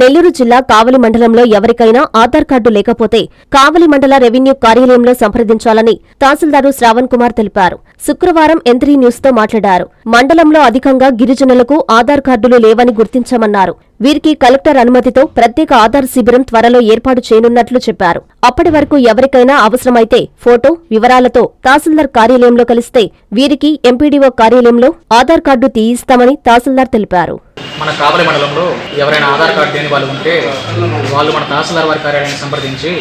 నెల్లూరు జిల్లా కావలి మండలంలో ఎవరికైనా ఆధార్ కార్డు లేకపోతే కావలి మండల రెవెన్యూ కార్యాలయంలో సంప్రదించాలని తహసీల్దారు శ్రావణ్ కుమార్ తెలిపారు. శుక్రవారం ఎంత్రీ న్యూస్తో మాట్లాడారు. మండలంలో అధికంగా గిరిజనులకు ఆధార్ కార్డులు లేవని గుర్తించామన్నారు. వీరికి కలెక్టర్ అనుమతితో ప్రత్యేక ఆధార్ శిబిరం త్వరలో ఏర్పాటు చేయనున్నట్లు చెప్పారు. అప్పటి వరకు ఎవరికైనా అవసరమైతే ఫోటో వివరాలతో తహసీల్దార్ కార్యాలయంలో కలిస్తే వీరికి ఎంపీడీఓ కార్యాలయంలో ఆధార్ కార్డు తీయిస్తామని తహసీల్దార్ తెలిపారు. మన కావలి మండలంలో ఎవరైనా ఆధార్ కార్డు లేని వాళ్ళు ఉంటే వాళ్ళు మన తహసీల్దార్ వారి కార్యాలయాన్ని సంప్రదించి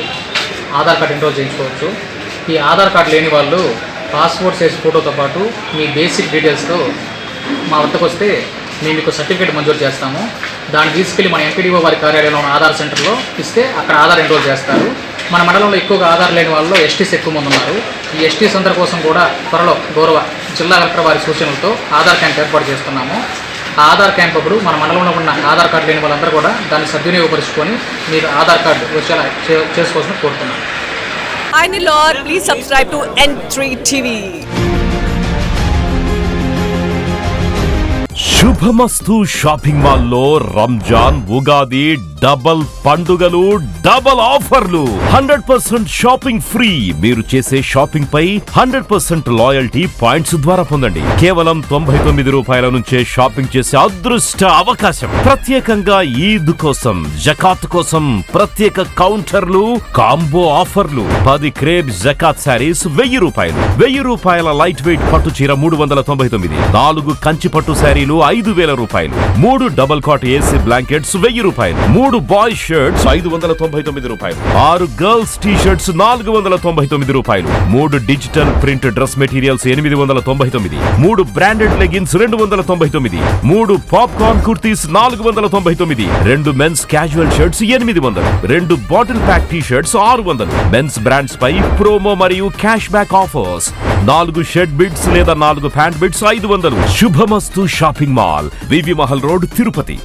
ఆధార్ కార్డు ఎన్రోల్ చేయించుకోవచ్చు. ఈ ఆధార్ కార్డు లేని వాళ్ళు పాస్పోర్ట్ సైజ్ ఫోటోతో పాటు మీ బేసిక్ డీటెయిల్స్తో మా వద్దకు వస్తే మేము మీకు సర్టిఫికేట్ మంజూరు చేస్తాము. దాన్ని తీసుకెళ్ళి మన ఎంపీడీఓ వారి కార్యాలయంలో ఉన్న ఆధార్ సెంటర్లో ఇస్తే అక్కడ ఆధార్ ఎన్రోల్ చేస్తారు. మన మండలంలో ఎక్కువగా ఆధార్ లేని వాళ్ళు ఎస్టీస్ ఎక్కువ మంది ఉన్నారు. ఈ ఎస్టీస్ అందరి కోసం కూడా త్వరలో గౌరవ జిల్లా కలెక్టర్ వారి సూచనలతో ఆధార్ క్యాంప్ ఏర్పాటు చేస్తున్నాము. ఆధార్ క్యాంప్ అప్పుడు మన మండలంలో ఉన్న ఆధార్ కార్డు లేని వాళ్ళందరూ కూడా దాన్ని సద్వినియోగపరుచుకొని మీరు ఆధార్ కార్డు వచ్చేలా చే- చేసుకోవాల్సిన కోరుతున్నాను. Hi Nilor, please subscribe to N3 TV Shubhamastu shopping మాల్లో రంజాన్ ఉగాది డబల్ పండుగలు డబల్ ఆఫర్లు. Hundred percent shopping free. మీరు చేసే షాపింగ్ పై హండ్రెడ్ పర్సెంట్ లాయల్టీ పాయింట్స్ ద్వారా పొందండి. కేవలం తొంభై తొమ్మిది రూపాయల నుంచే షాపింగ్ చేసే అదృష్ట అవకాశం. ప్రత్యేకంగా ఈద్ కోసం జకాత్ కోసం ప్రత్యేక కౌంటర్లు కాంబో ఆఫర్లు. పది క్రేబ్ జకాత్ శారీస్ వెయ్యి రూపాయలు. వెయ్యి రూపాయల లైట్ వెయిట్ పట్టు చీర మూడు వందల తొంభై తొమ్మిది. నాలుగు కంచి పట్టు శారీలు ఐదు వేల రూపాయలు. మూడు డబల్ కాట్ ఏసీ బ్లాంకెట్స్ వెయ్యి రూపాయలు. మూడు బాయ్ షర్ట్స్ ఐదు వందల తొంభై తొమ్మిది రూపాయలు. ఆరు గర్ల్స్ టీ షర్ట్స్ నాలుగు వందల తొంభై తొమ్మిది రూపాయలు. మూడు డిజిటల్ ప్రింట్ డ్రెస్ మెటీరియల్స్ ఎనిమిది వందల తొంభై తొమ్మిది. మూడు బ్రాండెడ్ లెగిన్స్ రెండు వందల తొంభై తొమ్మిది. మూడు పాప్కార్న్ కుర్తీస్ నాలుగు వందల తొంభై తొమ్మిది. రెండు మెన్స్ క్యాజువల్ షర్ట్స్ ఎనిమిది వందలు. రెండు బాటిల్ ప్యాక్ టీ షర్ట్స్ ఆరు వందలు. మెన్స్ బ్రాండ్స్ పై ప్రోమో మరియు క్యాష్ బ్యాక్ ఆఫర్స్. నాలుగు షెడ్ బిడ్స్ లేదా నాలుగు ప్యాంట్ బిడ్స్ ఐదు వందలు. Shubhamastu shopping mall V V Mahal road Tirupati.